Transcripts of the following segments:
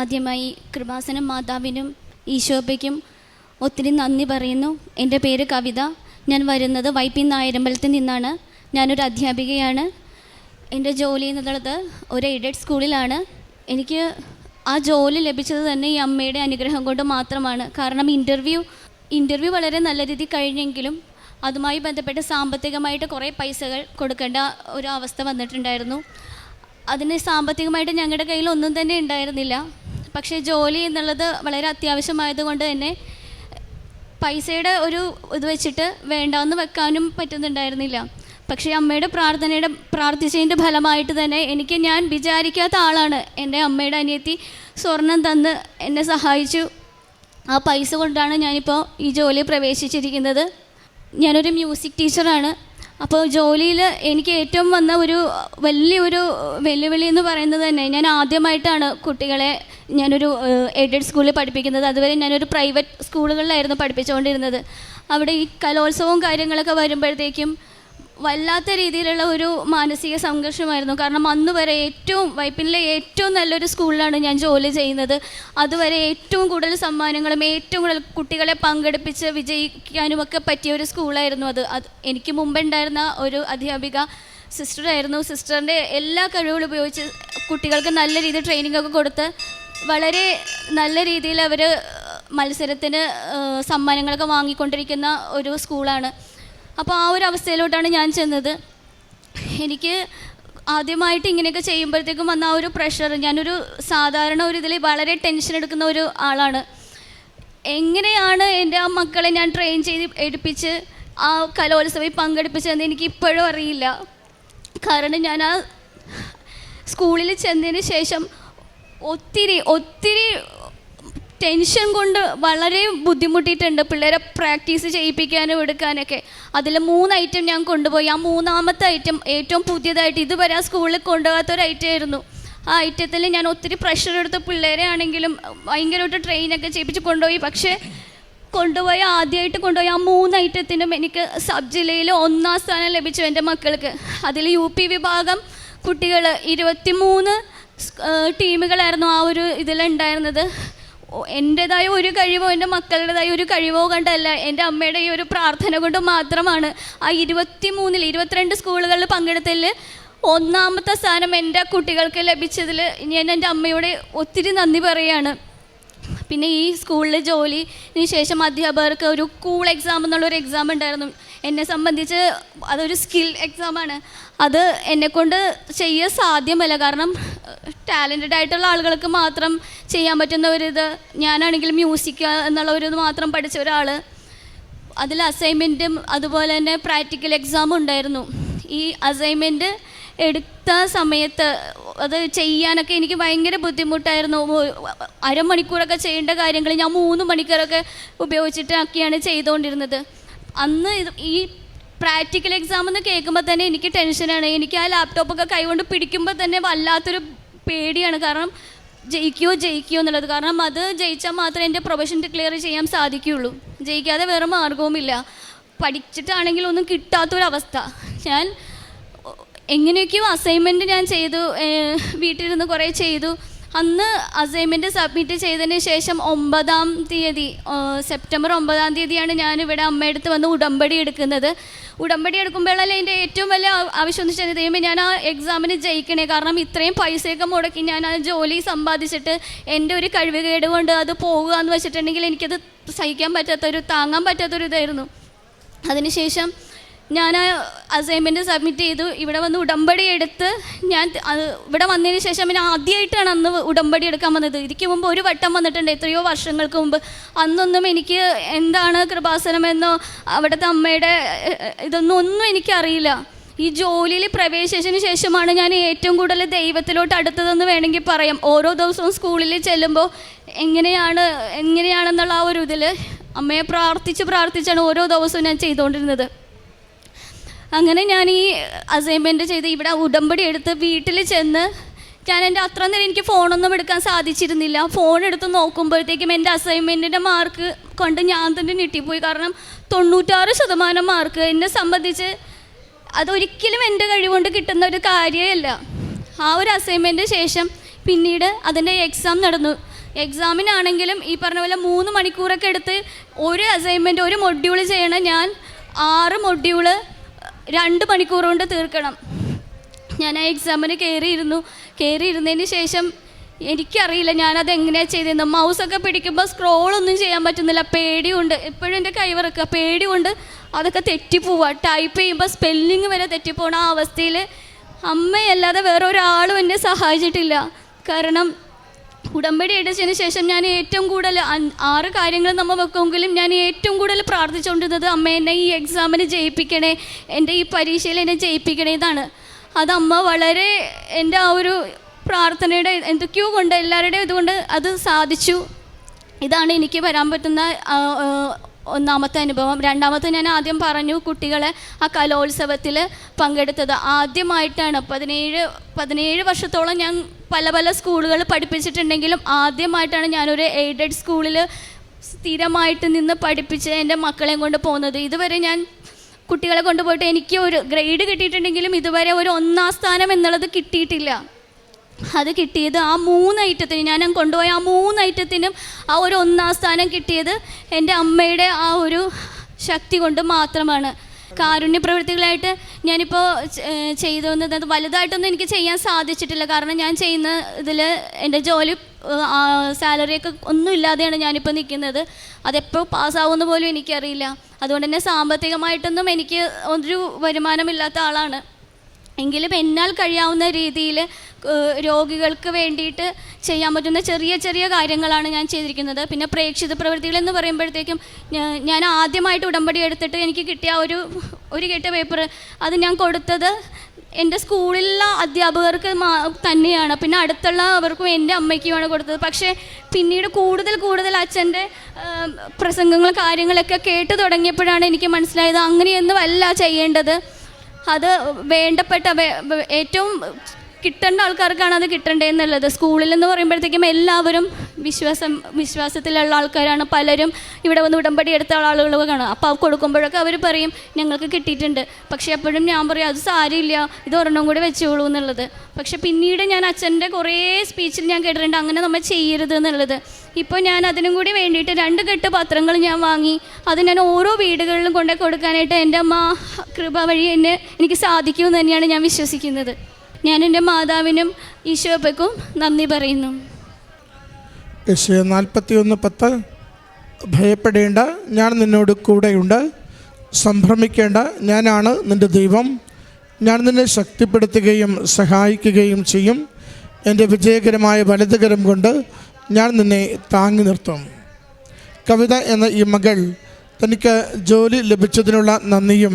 ആദ്യമായി കൃപാസനം മാതാവിനും ഈശോബയ്ക്കും ഒത്തിരി നന്ദി പറയുന്നു. എന്റെ പേര് കവിത. ഞാൻ വരുന്നത് വൈപ്പിൻ നായരമ്പലത്തിൽ നിന്നാണ്. ഞാനൊരു അധ്യാപികയാണ്. എന്റെ ജോലി എന്നുള്ളത് ഒരു എയ്ഡഡ് സ്കൂളിലാണ്. എനിക്ക് ആ ജോലി ലഭിച്ചത് തന്നെ ഈ അമ്മയുടെ അനുഗ്രഹം കൊണ്ട് മാത്രമാണ്. കാരണം ഇന്റർവ്യൂ ഇന്റർവ്യൂ വളരെ നല്ല രീതിയിൽ കഴിഞ്ഞെങ്കിലും അതുമായി ബന്ധപ്പെട്ട് സാമ്പത്തികമായിട്ട് കുറേ പൈസകൾ കൊടുക്കേണ്ട ഒരു അവസ്ഥ വന്നിട്ടുണ്ടായിരുന്നു. അതിന് സാമ്പത്തികമായിട്ട് ഞങ്ങളുടെ കയ്യിൽ ഒന്നും തന്നെ ഉണ്ടായിരുന്നില്ല. പക്ഷേ ജോലി എന്നുള്ളത് വളരെ അത്യാവശ്യമായതുകൊണ്ട് തന്നെ പൈസയുടെ ഒരു ഇത് വെച്ചിട്ട് വേണ്ടാന്ന് വെക്കാനും പറ്റുന്നുണ്ടായിരുന്നില്ല. പക്ഷേ അമ്മയുടെ പ്രാർത്ഥനയുടെ പ്രാർത്ഥിച്ചതിന്റെ ഫലമായിട്ട് തന്നെ എനിക്ക് ഞാൻ വിചാരിക്കാത്ത ആളാണ്. എന്റെ അമ്മയുടെ അനിയത്തി സ്വർണം തന്ന് എന്നെ സഹായിച്ചു. ആ പൈസ കൊണ്ടാണ് ഞാനിപ്പോൾ ഈ ജോലി പ്രവേശിച്ചിരിക്കുന്നത്. ഞാനൊരു മ്യൂസിക് ടീച്ചറാണ്. അപ്പോൾ ജോലിയിൽ എനിക്ക് ഏറ്റവും വന്ന ഒരു വലിയൊരു വെല്ലുവിളി എന്ന് പറയുന്നത് തന്നെ ഞാൻ ആദ്യമായിട്ടാണ് കുട്ടികളെ ഞാനൊരു എയ്ഡഡ് സ്കൂളിൽ പഠിപ്പിക്കുന്നത്. അതുവരെ ഞാനൊരു പ്രൈവറ്റ് സ്കൂളുകളിലായിരുന്നു പഠിപ്പിച്ചുകൊണ്ടിരുന്നത്. അവിടെ ഈ കലോത്സവവും കാര്യങ്ങളൊക്കെ വരുമ്പോഴത്തേക്കും വല്ലാത്ത രീതിയിലുള്ള ഒരു മാനസിക സംഘർഷമായിരുന്നു. കാരണം അന്ന് വരെ ഏറ്റവും വൈപ്പിനിലെ ഏറ്റവും നല്ലൊരു സ്കൂളിലാണ് ഞാൻ ജോലി ചെയ്യുന്നത്. അതുവരെ ഏറ്റവും കൂടുതൽ സമ്മാനങ്ങളും ഏറ്റവും കൂടുതൽ കുട്ടികളെ പങ്കെടുപ്പിച്ച് വിജയിക്കാനും ഒക്കെ പറ്റിയ ഒരു സ്കൂളായിരുന്നു അത്. അത് എനിക്ക് മുമ്പുണ്ടായിരുന്ന ഒരു അധ്യാപിക സിസ്റ്ററായിരുന്നു സിസ്റ്ററിന്റെ എല്ലാ കഴിവുകളും ഉപയോഗിച്ച് കുട്ടികൾക്ക് നല്ല രീതിയിൽ ട്രെയിനിങ് ഒക്കെ കൊടുത്ത് വളരെ നല്ല രീതിയിൽ അവർ മത്സരത്തിന് സമ്മാനങ്ങളൊക്കെ വാങ്ങിക്കൊണ്ടിരിക്കുന്ന ഒരു സ്കൂളാണ്. അപ്പോൾ ആ ഒരു അവസ്ഥയിലോട്ടാണ് ഞാൻ ചെന്നത്. എനിക്ക് ആദ്യമായിട്ട് ഇങ്ങനെയൊക്കെ ചെയ്യുമ്പോഴത്തേക്കും വന്ന ആ ഒരു പ്രഷർ ഞാനൊരു സാധാരണ ഒരു ഇതിൽ വളരെ ടെൻഷൻ എടുക്കുന്ന ഒരു ആളാണ്. എങ്ങനെയാണ് എന്റെ ആ മക്കളെ ഞാൻ ട്രെയിൻ ചെയ്ത് എടുപ്പിച്ച് ആ കലോത്സവത്തിൽ പങ്കെടുപ്പിച്ചതെന്ന് എനിക്ക് ഇപ്പോഴും അറിയില്ല. കാരണം ഞാൻ ആ സ്കൂളിൽ ചെന്നതിന് ശേഷം ഒത്തിരി ഒത്തിരി ടെൻഷൻ കൊണ്ട് വളരെ ബുദ്ധിമുട്ടിയിട്ടുണ്ട് പിള്ളേരെ പ്രാക്ടീസ് ചെയ്യിപ്പിക്കാനും എടുക്കാനൊക്കെ. അതിൽ മൂന്ന് ഐറ്റം ഞാൻ കൊണ്ടുപോയി. ആ മൂന്നാമത്തെ ഐറ്റം ഏറ്റവും പുതിയതായിട്ട് ഇതുവരെ ആ സ്കൂളിൽ കൊണ്ടുപോകാത്ത ഒരു ഐറ്റം ആയിരുന്നു. ആ ഐറ്റത്തിൽ ഞാൻ ഒത്തിരി പ്രഷർ എടുത്ത് പിള്ളേരെ ആണെങ്കിലും ഭയങ്കരമായിട്ട് ട്രെയിനൊക്കെ ചെയ്യിപ്പിച്ച് കൊണ്ടുപോയി. പക്ഷേ കൊണ്ടുപോയി ആദ്യമായിട്ട് കൊണ്ടുപോയി ആ മൂന്ന് ഐറ്റത്തിനും എനിക്ക് സബ് ജില്ലയിൽ ഒന്നാം സ്ഥാനം ലഭിച്ചു എന്റെ മക്കൾക്ക്. അതിൽ യു പി വിഭാഗം കുട്ടികൾ ഇരുപത്തി മൂന്ന് ടീമുകളായിരുന്നു ആ ഒരു ഇതിലുണ്ടായിരുന്നത്. എന്റെതായ ഒരു കഴിവോ എന്റെ മക്കളുടേതായ ഒരു കഴിവോ കണ്ടല്ല. എന്റെ അമ്മയുടെ ഈ ഒരു പ്രാർത്ഥന കൊണ്ട് മാത്രമാണ് ആ ഇരുപത്തി മൂന്നിൽ ഇരുപത്തിരണ്ട് സ്കൂളുകളിൽ പങ്കെടുത്തതിൽ ഒന്നാമത്തെ സ്ഥാനം എന്റെ കുട്ടികൾക്ക് ലഭിച്ചതിൽ ഞാൻ എന്റെ അമ്മയോട് ഒത്തിരി നന്ദി പറയുകയാണ്. പിന്നെ ഈ സ്കൂളിലെ ജോലിന് ശേഷം അധ്യാപകർക്ക് ഒരു കൂൾ എക്സാം എന്നുള്ളൊരു എക്സാം ഉണ്ടായിരുന്നു. എന്നെ സംബന്ധിച്ച് അതൊരു സ്കിൽ എക്സാമാണ് അത് എന്നെക്കൊണ്ട് ചെയ്യാൻ സാധ്യമല്ല. കാരണം ടാലന്റഡ് ആയിട്ടുള്ള ആളുകൾക്ക് മാത്രം ചെയ്യാൻ പറ്റുന്ന ഒരു ഇത്. ഞാനാണെങ്കിൽ മ്യൂസിക് എന്നുള്ള ഒരു മാത്രം പഠിച്ച ഒരാൾ അതിൽ അസൈൻമെന്റും അതുപോലെ തന്നെ പ്രാക്ടിക്കൽ എക്സാമും ഉണ്ടായിരുന്നു. ഈ അസൈൻമെന്റ് എടുത്ത സമയത്ത് അത് ചെയ്യാനൊക്കെ എനിക്ക് ഭയങ്കര ബുദ്ധിമുട്ടായിരുന്നു. അരമണിക്കൂറൊക്കെ ചെയ്യേണ്ട കാര്യങ്ങൾ ഞാൻ മൂന്ന് മണിക്കൂറൊക്കെ ഉപയോഗിച്ചിട്ടൊക്കെയാണ് ചെയ്തുകൊണ്ടിരുന്നത്. അന്ന് ഈ പ്രാക്ടിക്കൽ എക്സാം എന്ന് കേൾക്കുമ്പോൾ തന്നെ എനിക്ക് ടെൻഷനാണ് എനിക്ക് ആ ലാപ്ടോപ്പൊക്കെ കൈകൊണ്ട് പിടിക്കുമ്പോൾ തന്നെ വല്ലാത്തൊരു പേടിയാണ്. കാരണം ജയിക്കുമോ ജയിക്കുമോ എന്നുള്ളത്. കാരണം അത് ജയിച്ചാൽ മാത്രമേ എന്റെ പ്രൊഫഷൻ ഡിക്ലെയർ ചെയ്യാൻ സാധിക്കുകയുള്ളൂ. ജയിക്കാതെ വേറെ മാർഗവുമില്ല പഠിച്ചിട്ടാണെങ്കിൽ ഒന്നും കിട്ടാത്തൊരവസ്ഥ. ഞാൻ എങ്ങനെയൊക്കെയോ അസൈൻമെന്റ് ഞാൻ ചെയ്തു. വീട്ടിലിരുന്ന് കുറേ ചെയ്തു. അന്ന് അസൈൻമെന്റ് സബ്മിറ്റ് ചെയ്തതിന് ശേഷം ഒമ്പതാം തീയതി സെപ്റ്റംബർ ഒമ്പതാം തീയതിയാണ് ഞാൻ ഇവിടെ അമ്മയടുത്ത് വന്ന് ഉടമ്പടി എടുക്കുന്നത്. ഉടമ്പടി എടുക്കുമ്പോഴല്ലേ എന്റെ ഏറ്റവും വലിയ ആവശ്യം എന്ന് വെച്ചാൽ ദൈവമേ ഞാൻ ആ എക്സാമിന് ജയിക്കണേ. കാരണം ഇത്രയും പൈസയൊക്കെ മുടക്കി ഞാൻ ആ ജോലി സമ്പാദിച്ചിട്ട് എന്റെ ഒരു കഴിവുകേട് കൊണ്ട് അത് പോകുക എന്ന് വെച്ചിട്ടുണ്ടെങ്കിൽ എനിക്കത് സഹിക്കാൻ പറ്റാത്തൊരു താങ്ങാൻ പറ്റാത്തൊരു ഇതായിരുന്നു അതിനുശേഷം ഞാൻ ആ അസൈൻമെന്റ് സബ്മിറ്റ് ചെയ്തു. ഇവിടെ വന്ന് ഉടമ്പടി എടുത്ത് ഞാൻ ഇവിടെ വന്നതിന് ശേഷം പിന്നെ ആദ്യമായിട്ടാണ് അന്ന് ഉടമ്പടി എടുക്കാൻ വന്നത്. ഇതിക്ക് മുമ്പ് ഒരു വട്ടം വന്നിട്ടുണ്ട്. എത്രയോ വർഷങ്ങൾക്ക് മുമ്പ്. അന്നൊന്നും എനിക്ക് എന്താണ് കൃപാസനമെന്നോ അവിടുത്തെ അമ്മയുടെ ഇതൊന്നും ഒന്നും എനിക്കറിയില്ല ഈ ജോലിയിൽ പ്രവേശിച്ചതിന് ശേഷമാണ് ഞാൻ ഏറ്റവും കൂടുതൽ ദൈവത്തിലോട്ട് അടുത്തതെന്ന് വേണമെങ്കിൽ പറയാം. ഓരോ ദിവസവും സ്കൂളിൽ ചെല്ലുമ്പോൾ എങ്ങനെയാണ് എങ്ങനെയാണെന്നുള്ള ആ ഒരു ഇതിൽ അമ്മയെ പ്രാർത്ഥിച്ച് പ്രാർത്ഥിച്ചാണ് ഓരോ ദിവസവും ഞാൻ ചെയ്തുകൊണ്ടിരുന്നത്. അങ്ങനെ ഞാൻ ഈ അസൈൻമെന്റ് ചെയ്ത് ഇവിടെ ഉടമ്പടി എടുത്ത് വീട്ടിൽ ചെന്ന് ഞാൻ എന്റെ അത്ര നേരം എനിക്ക് ഫോണൊന്നും എടുക്കാൻ സാധിച്ചിരുന്നില്ല. ഫോൺ എടുത്ത് നോക്കുമ്പോഴത്തേക്കും എന്റെ അസൈൻമെന്റിന്റെ മാർക്ക് കൊണ്ട് ഞാൻ തന്നെ ഞെട്ടിപ്പോയി. കാരണം തൊണ്ണൂറ്റാറ് ശതമാനം മാർക്ക് എന്നെ സംബന്ധിച്ച് അതൊരിക്കലും എന്റെ കഴിവുകൊണ്ട് കിട്ടുന്ന ഒരു കാര്യമല്ല. ആ ഒരു അസൈൻമെന്റ് ശേഷം പിന്നീട് അതിന്റെ എക്സാം നടന്നു. എക്സാമിനാണെങ്കിലും ഈ പറഞ്ഞ പോലെ മൂന്ന് മണിക്കൂറൊക്കെ എടുത്ത് ഒരു അസൈൻമെന്റ് ഒരു മൊഡ്യൂൾ ചെയ്യണം ഞാൻ ആറ് മൊഡ്യൂൾ രണ്ട് മണിക്കൂർ കൊണ്ട് തീർക്കണം. ഞാൻ ആ എക്സാമിന് കയറിയിരുന്നു കയറിയിരുന്നതിന് ശേഷം എനിക്കറിയില്ല ഞാനത് എങ്ങനെയാണ് ചെയ്തിരുന്നത് മൗസൊക്കെ പിടിക്കുമ്പോൾ സ്ക്രോളൊന്നും ചെയ്യാൻ പറ്റുന്നില്ല. പേടിയുണ്ട്. എപ്പോഴും എന്റെ കൈവിറക്കുക പേടിയുണ്ട്. അതൊക്കെ തെറ്റിപ്പോവുക ടൈപ്പ് ചെയ്യുമ്പോൾ സ്പെല്ലിങ് വരെ തെറ്റിപ്പോണ ആ അവസ്ഥയിൽ അമ്മയല്ലാതെ വേറെ ഒരാളും എന്നെ സഹായിച്ചിട്ടില്ല. കാരണം ഉടമ്പടി എടുത്തതിന് ശേഷം ഞാൻ ഏറ്റവും കൂടുതൽ ആറ് കാര്യങ്ങൾ നമ്മൾ വെക്കുമെങ്കിലും ഞാൻ ഏറ്റവും കൂടുതൽ പ്രാർത്ഥിച്ചുകൊണ്ടിരുന്നത് അമ്മ എന്നെ ഈ എക്സാമിന് ജയിപ്പിക്കണേ എന്റെ ഈ പരീക്ഷയിൽ എന്നെ ജയിപ്പിക്കണേ ഇതാണ് അത് അമ്മ വളരെ എന്റെ ആ ഒരു പ്രാർത്ഥനയുടെ എന്തൊക്കെയോ കൊണ്ട് എല്ലാവരുടെയും ഇതുകൊണ്ട് അത് സാധിച്ചു. ഇതാണ് എനിക്ക് വരാൻ പറ്റുന്ന ഒന്നാമത്തെ അനുഭവം. രണ്ടാമത്തെ ഞാൻ ആദ്യം പറഞ്ഞു കുട്ടികളെ ആ കലോത്സവത്തിൽ പങ്കെടുത്തത്. ആദ്യമായിട്ടാണ്. പതിനേഴ് പതിനേഴ് വർഷത്തോളം ഞാൻ പല പല സ്കൂളുകൾ പഠിപ്പിച്ചിട്ടുണ്ടെങ്കിലും ആദ്യമായിട്ടാണ് ഞാനൊരു എയ്ഡഡ് സ്കൂളിൽ സ്ഥിരമായിട്ട് നിന്ന് പഠിപ്പിച്ച് എന്റെ മക്കളെയും കൊണ്ട് പോകുന്നത്. ഇതുവരെ ഞാൻ കുട്ടികളെ കൊണ്ടുപോയിട്ട് എനിക്ക് ഒരു ഗ്രേഡ് കിട്ടിയിട്ടുണ്ടെങ്കിലും ഇതുവരെ ഒരു ഒന്നാം സ്ഥാനം എന്നുള്ളത് കിട്ടിയിട്ടില്ല. അത് കിട്ടിയത് ആ മൂന്ന് ഐറ്റത്തിന് ഞാൻ കൊണ്ടുപോയ ആ മൂന്ന് ഐറ്റത്തിനും ആ ഒരു ഒന്നാം സ്ഥാനം കിട്ടിയത് എന്റെ അമ്മയുടെ ആ ഒരു ശക്തി കൊണ്ട് മാത്രമാണ്. കാരുണ്യ പ്രവൃത്തികളായിട്ട് ഞാനിപ്പോൾ ചെയ്തു വന്നത് വലുതായിട്ടൊന്നും എനിക്ക് ചെയ്യാൻ സാധിച്ചിട്ടില്ല. കാരണം ഞാൻ ചെയ്യുന്ന ഇതിൽ എന്റെ ജോലി സാലറിയൊക്കെ ഒന്നും ഇല്ലാതെയാണ് ഞാനിപ്പോൾ നിൽക്കുന്നത്. അതെപ്പോൾ പാസ്സാവുമെന്ന് പോലും എനിക്കറിയില്ല. അതുകൊണ്ട് തന്നെ സാമ്പത്തികമായിട്ടൊന്നും എനിക്ക് ഒരു വരുമാനമില്ലാത്ത ആളാണ്. എങ്കിലും എന്നാൽ കഴിയാവുന്ന രീതിയിൽ രോഗികൾക്ക് വേണ്ടിയിട്ട് ചെയ്യാൻ പറ്റുന്ന ചെറിയ ചെറിയ കാര്യങ്ങളാണ് ഞാൻ ചെയ്തിരിക്കുന്നത്. പിന്നെ പ്രേക്ഷിത പ്രവൃത്തികൾ എന്ന് പറയുമ്പോഴത്തേക്കും ഞാൻ ആദ്യമായിട്ട് ഉടമ്പടി എടുത്തിട്ട് എനിക്ക് കിട്ടിയ ഒരു ഒരു കെട്ട പേപ്പർ അത് ഞാൻ കൊടുത്തത് എന്റെ സ്കൂളിലുള്ള അധ്യാപകർക്ക് തന്നെയാണ്. പിന്നെ അടുത്തുള്ള അവർക്കും എന്റെ അമ്മയ്ക്കുമാണ് കൊടുത്തത്. പക്ഷേ പിന്നീട് കൂടുതൽ കൂടുതൽ അച്ഛന്റെ പ്രസംഗങ്ങൾ കാര്യങ്ങളൊക്കെ കേട്ട് തുടങ്ങിയപ്പോഴാണ് എനിക്ക് മനസ്സിലായത് അങ്ങനെയൊന്നും അല്ല ചെയ്യേണ്ടത്. അത് വേണ്ടപ്പെട്ട ഏറ്റവും കിട്ടേണ്ട ആൾക്കാർക്കാണ് അത് കിട്ടേണ്ടതെന്നുള്ളത്. സ്കൂളിൽ എന്ന് പറയുമ്പോഴത്തേക്കും എല്ലാവരും വിശ്വാസം വിശ്വാസത്തിലുള്ള ആൾക്കാരാണ്. പലരും ഇവിടെ വന്ന് ഉടമ്പടി എടുത്ത ആളുകളൊക്കെ കാണും. അപ്പോൾ കൊടുക്കുമ്പോഴൊക്കെ അവർ പറയും ഞങ്ങൾക്ക് കിട്ടിയിട്ടുണ്ട്. പക്ഷേ എപ്പോഴും ഞാൻ പറയും അത് സാരമില്ല ഇത് ഒരെണ്ണം കൂടി വെച്ചോളൂ എന്നുള്ളത്. പക്ഷേ പിന്നീട് ഞാൻ അച്ഛന്റെ കുറേ സ്പീച്ചിൽ ഞാൻ കേട്ടിട്ടുണ്ട് അങ്ങനെ നമ്മൾ ചെയ്യരുത് എന്നുള്ളത്. ഇപ്പോൾ ഞാൻ അതിനും കൂടി വേണ്ടിയിട്ട് രണ്ട് കെട്ട് പത്രങ്ങൾ ഞാൻ വാങ്ങി. അത് ഞാൻ ഓരോ വീടുകളിലും കൊണ്ടു കൊടുക്കാനായിട്ട് എന്റെ അമ്മ കൃപ വഴി എന്നെ എനിക്ക് സാധിക്കുമെന്ന് തന്നെയാണ് ഞാൻ വിശ്വസിക്കുന്നത്. ഞാൻ എന്റെ മാതാവിനും ഈശോപ്പയ്ക്കും നന്ദി പറയുന്നു. യശയ നാൽപ്പത്തി ഒന്ന് പത്ത്. ഭയപ്പെടേണ്ട ഞാൻ നിന്നോട് കൂടെയുണ്ട്. സംഭ്രമിക്കേണ്ട ഞാനാണ് നിന്റെ ദൈവം. ഞാൻ നിന്നെ ശക്തിപ്പെടുത്തുകയും സഹായിക്കുകയും ചെയ്യും. എന്റെ വിജയകരമായ വലതുകരം കൊണ്ട് ഞാൻ നിന്നെ താങ്ങി നിർത്തും. കവിത എന്ന ഈ മകൾ തനിക്ക് ജോലി ലഭിച്ചതിനുള്ള നന്ദിയും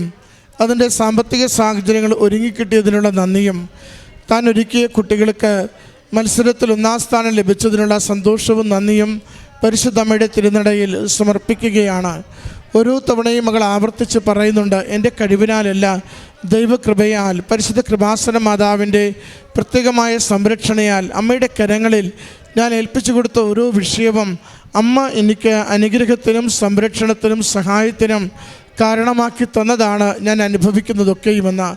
അതിന്റെ സാമ്പത്തിക സാഹചര്യങ്ങൾ ഒരുങ്ങിക്കിട്ടിയതിനുള്ള നന്ദിയും താൻ ഒരുക്കിയ കുട്ടികൾക്ക് മത്സരത്തിൽ ഒന്നാം സ്ഥാനം ലഭിച്ചതിനുള്ള സന്തോഷവും നന്ദിയും പരിശുദ്ധമ്മയുടെ തിരുനടയിൽ സമർപ്പിക്കുകയാണ്. ഓരോ തവണയും മകൾ ആവർത്തിച്ച് പറയുന്നുണ്ട് എന്റെ കഴിവിനാലല്ല ദൈവകൃപയാൽ പരിശുദ്ധ കൃപാസന മാതാവിന്റെ പ്രത്യേകമായ സംരക്ഷണയാൽ അമ്മയുടെ കരങ്ങളിൽ ഞാൻ ഏൽപ്പിച്ചു കൊടുത്ത ഓരോ വിഷയവും അമ്മ എനിക്ക് അനുഗ്രഹത്തിനും സംരക്ഷണത്തിനും സഹായത്തിനും കാരണമാക്കി തന്നതാണ് ഞാൻ അനുഭവിക്കുന്നതൊക്കെയുമെന്ന്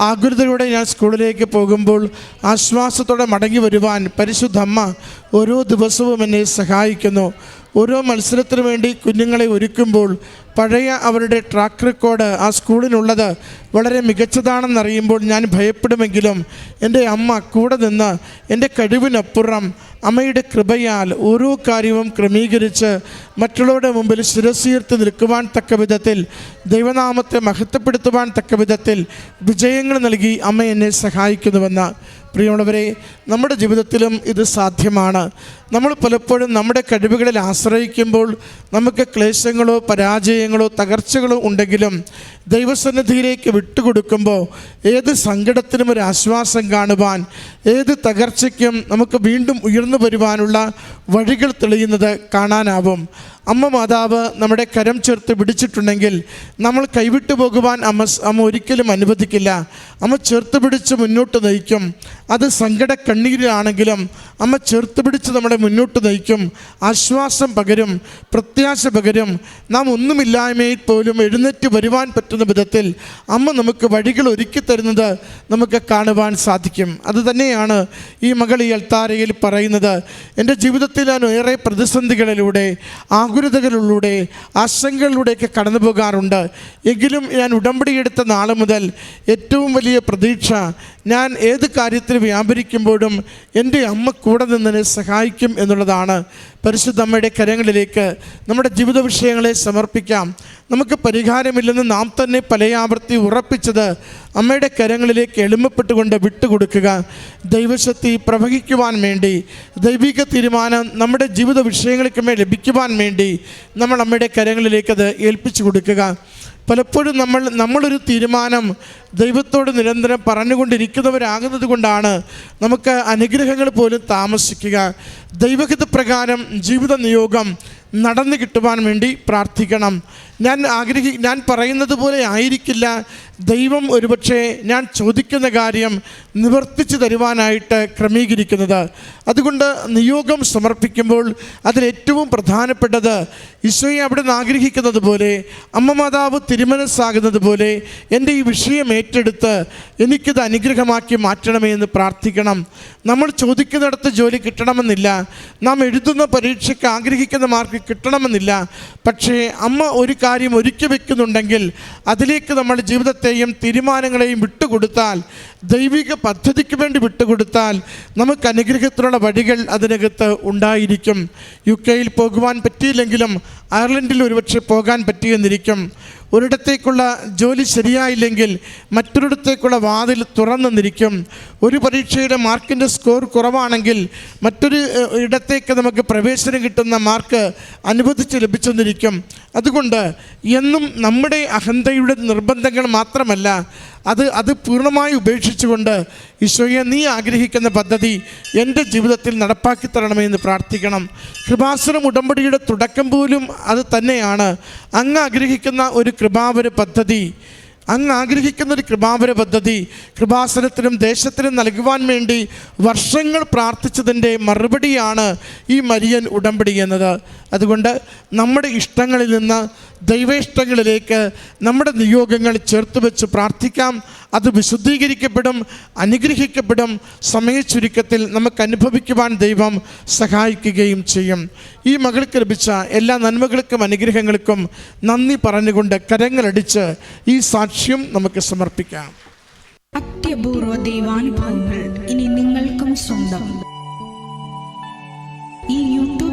ആകുലതയോടെ ഞാൻ സ്കൂളിലേക്ക് പോകുമ്പോൾ ആശ്വാസത്തോടെ മടങ്ങി വരുവാൻ പരിശുദ്ധമ്മ ഓരോ ദിവസവും എന്നെ സഹായിക്കുന്നു. ഓരോ മത്സരത്തിനു വേണ്ടി കുഞ്ഞുങ്ങളെ ഒരുക്കുമ്പോൾ പഴയ അവരുടെ ട്രാക്ക് റെക്കോർഡ് ആ സ്കൂളിനുള്ളത് വളരെ മികച്ചതാണെന്നറിയുമ്പോൾ ഞാൻ ഭയപ്പെടുമെങ്കിലും എന്റെ അമ്മ കൂടെ നിന്ന് എന്റെ കഴിവിനപ്പുറം അമ്മയുടെ കൃപയാൽ ഓരോ കാര്യവും ക്രമീകരിച്ച് മറ്റുള്ളവരുടെ മുമ്പിൽ ശിരസീർത്ത് നിൽക്കുവാൻ തക്ക വിധത്തിൽ ദൈവനാമത്തെ മഹത്വപ്പെടുത്തുവാൻ തക്ക വിധത്തിൽ വിജയങ്ങൾ നൽകി അമ്മ എന്നെ സഹായിക്കുന്നുവെന്ന് പ്രിയമുള്ളവരെ നമ്മുടെ ജീവിതത്തിലും ഇത് സാധ്യമാണ്. നമ്മൾ പലപ്പോഴും നമ്മുടെ കഴിവുകളിൽ ആശ്രയിക്കുമ്പോൾ നമുക്ക് ക്ലേശങ്ങളോ പരാജയങ്ങളോ തകർച്ചകളോ ഉണ്ടെങ്കിലും ദൈവസന്നിധിയിലേക്ക് വിട്ടുകൊടുക്കുമ്പോൾ ഏത് സങ്കടത്തിനും ഒരു ആശ്വാസം കാണുവാൻ ഏത് തകർച്ചയ്ക്കും നമുക്ക് വീണ്ടും ഉയർന്നു വരുവാനുള്ള വഴികൾ തെളിയുന്നത് കാണാനാവും. അമ്മ മാതാവ് നമ്മുടെ കരം ചേർത്ത് പിടിച്ചിട്ടുണ്ടെങ്കിൽ നമ്മൾ കൈവിട്ടു പോകുവാൻ അമ്മ അമ്മ ഒരിക്കലും അനുവദിക്കില്ല. അമ്മ ചേർത്ത് പിടിച്ച് മുന്നോട്ട് നയിക്കും. അത് സങ്കട കണ്ണീരിലാണെങ്കിലും അമ്മ ചേർത്ത് പിടിച്ച് നമ്മളെ മുന്നോട്ട് നയിക്കും. ആശ്വാസം പകരും പ്രത്യാശ പകരും. നാം ഒന്നുമില്ലായ്മയിൽ പോലും എഴുന്നേറ്റ് വരുവാൻ പറ്റുന്ന വിധത്തിൽ അമ്മ നമുക്ക് വഴികൾ ഒരുക്കി തരുന്നത് നമുക്ക് കാണുവാൻ സാധിക്കും. അതുതന്നെയാണ് ഈ മകൾ ഈ അൽത്താരയിൽ പറയുന്നത്. എന്റെ ജീവിതത്തിൽ ഞാൻ ഏറെ പ്രതിസന്ധികളിലൂടെ ആകുലതകളിലൂടെ ആശങ്കകളിലൂടെയൊക്കെ കടന്നു പോകാറുണ്ട്. എങ്കിലും ഞാൻ ഉടമ്പടി എടുത്ത നാൾ മുതൽ ഏറ്റവും വലിയ പ്രതീക്ഷ ഞാൻ ഏത് കാര്യത്തിൽ വ്യാപരിക്കുമ്പോഴും എന്റെ അമ്മ കൂടെ നിന്നതിനെ സഹായിക്കും എന്നുള്ളതാണ്. പരിശുദ്ധ അമ്മയുടെ കരങ്ങളിലേക്ക് നമ്മുടെ ജീവിത വിഷയങ്ങളെ സമർപ്പിക്കാം. നമുക്ക് പരിഹാരമില്ലെന്ന് നാം തന്നെ പലയാവർത്തി ഉറപ്പിച്ചത് അമ്മയുടെ കരങ്ങളിലേക്ക് എളിമപ്പെട്ടുകൊണ്ട് വിട്ടുകൊടുക്കുക. ദൈവശക്തി പ്രവഹിക്കുവാൻ വേണ്ടി ദൈവിക തീരുമാനം നമ്മുടെ ജീവിത വിഷയങ്ങൾക്ക് മേൽ ലഭിക്കുവാൻ വേണ്ടി നമ്മൾ അമ്മയുടെ കരങ്ങളിലേക്ക് അത് ഏൽപ്പിച്ചു കൊടുക്കുക. പലപ്പോഴും നമ്മൾ നമ്മളൊരു തീരുമാനം ദൈവത്തോട് നിരന്തരം പറഞ്ഞുകൊണ്ടിരിക്കുന്നവരാകുന്നത് കൊണ്ടാണ് നമുക്ക് അനുഗ്രഹങ്ങൾ പോലും താമസിക്കുക. ദൈവഹിത പ്രകാരം ജീവിത നിയോഗം നടന്നു കിട്ടുവാൻ വേണ്ടി പ്രാർത്ഥിക്കണം. ഞാൻ ആഗ്രഹി ഞാൻ പറയുന്നത് പോലെ ആയിരിക്കില്ല. ദൈവം ഒരുപക്ഷെ ഞാൻ ചോദിക്കുന്ന കാര്യം നിവർത്തിച്ചു തരുവാനായിട്ട് ക്രമീകരിക്കുന്നത്. അതുകൊണ്ട് നിയോഗം സമർപ്പിക്കുമ്പോൾ അതിലേറ്റവും പ്രധാനപ്പെട്ടത് ഈശോയെ അവിടെ നിന്ന് ആഗ്രഹിക്കുന്നത് പോലെ അമ്മ മാതാവ് തിരുമനസ്സാകുന്നത് പോലെ എന്റെ ഈ വിഷയം ഏറ്റെടുത്ത് എനിക്കിത് അനുഗ്രഹമാക്കി മാറ്റണമേ എന്ന് പ്രാർത്ഥിക്കണം. നമ്മൾ ചോദിക്കുന്നിടത്ത് ജോലി കിട്ടണമെന്നില്ല. നാം എഴുതുന്ന പരീക്ഷയ്ക്ക് ആഗ്രഹിക്കുന്ന മാർക്ക് കിട്ടണമെന്നില്ല. പക്ഷേ അമ്മ ഒരു കാര്യം ഒരുക്കി വെക്കുന്നുണ്ടെങ്കിൽ അതിലേക്ക് നമ്മൾ ജീവിതത്തെയും തീരുമാനങ്ങളെയും വിട്ടുകൊടുത്താൽ ദൈവിക പദ്ധതിക്ക് വേണ്ടി വിട്ടുകൊടുത്താൽ നമുക്ക് അനുഗ്രഹത്തിനുള്ള വഴികൾ അതിനകത്ത് ഉണ്ടായിരിക്കും. യു കെയിൽ പോകുവാൻ പറ്റിയില്ലെങ്കിലും അയർലൻഡിൽ ഒരുപക്ഷെ പോകാൻ പറ്റിയെന്നിരിക്കും. ഒരിടത്തേക്കുള്ള ജോലി ശരിയായില്ലെങ്കിൽ മറ്റൊരിടത്തേക്കുള്ള വാതിൽ തുറന്നെന്നിരിക്കും ഒരു പരീക്ഷയുടെ മാർക്കിന്റെ സ്കോർ കുറവാണെങ്കിൽ മറ്റൊരു ഇടത്തേക്ക് നമുക്ക് പ്രവേശനം കിട്ടുന്ന മാർക്ക് അനുവദിച്ച് ലഭിച്ചെന്നിരിക്കും. അതുകൊണ്ട് എന്നും നമ്മുടെ അഹന്തയുടെ നിർബന്ധങ്ങൾ മാത്രമല്ല അത് അത് പൂർണമായി ഉപേക്ഷിച്ചുകൊണ്ട് ഈശോയെ നീ ആഗ്രഹിക്കുന്ന പദ്ധതി എന്റെ ജീവിതത്തിൽ നടപ്പാക്കി തരണമേ എന്ന് പ്രാർത്ഥിക്കണം. കൃപാസനം ഉടമ്പടിയുടെ തുടക്കം പോലും അത് തന്നെയാണ്. അങ്ങ് ആഗ്രഹിക്കുന്ന ഒരു കൃപാവര പദ്ധതി. അങ്ങ് ആഗ്രഹിക്കുന്ന ഒരു കൃപാവര പദ്ധതി. കൃപാസനത്തിനും ദേശത്തിനും നൽകുവാൻ വേണ്ടി വർഷങ്ങൾ പ്രാർത്ഥിച്ചതിന്റെ മറുപടിയാണ് ഈ മരിയൻ ഉടമ്പടി എന്നത്. അതുകൊണ്ട് നമ്മുടെ ഇഷ്ടങ്ങളിൽ നിന്ന് ദൈവേഷ്ടങ്ങളിലേക്ക് നമ്മുടെ നിയോഗങ്ങൾ ചേർത്ത് വെച്ച് പ്രാർത്ഥിക്കാം. അത് വിശുദ്ധീകരിക്കപ്പെടും അനുഗ്രഹിക്കപ്പെടും സമയ ചുരുക്കത്തിൽ നമുക്ക് അനുഭവിക്കുവാൻ ദൈവം സഹായിക്കുകയും ചെയ്യും. ഈ മകൾക്ക് ലഭിച്ച എല്ലാ നന്മകൾക്കും അനുഗ്രഹങ്ങൾക്കും നന്ദി പറഞ്ഞുകൊണ്ട് കരങ്ങളടിച്ച് ഈ സാക്ഷ്യം നമുക്ക് സമർപ്പിക്കാം. അത്യപൂർവ ദൈവാനുഭവങ്ങൾ ഇനി നിങ്ങൾക്കും സ്വന്തം.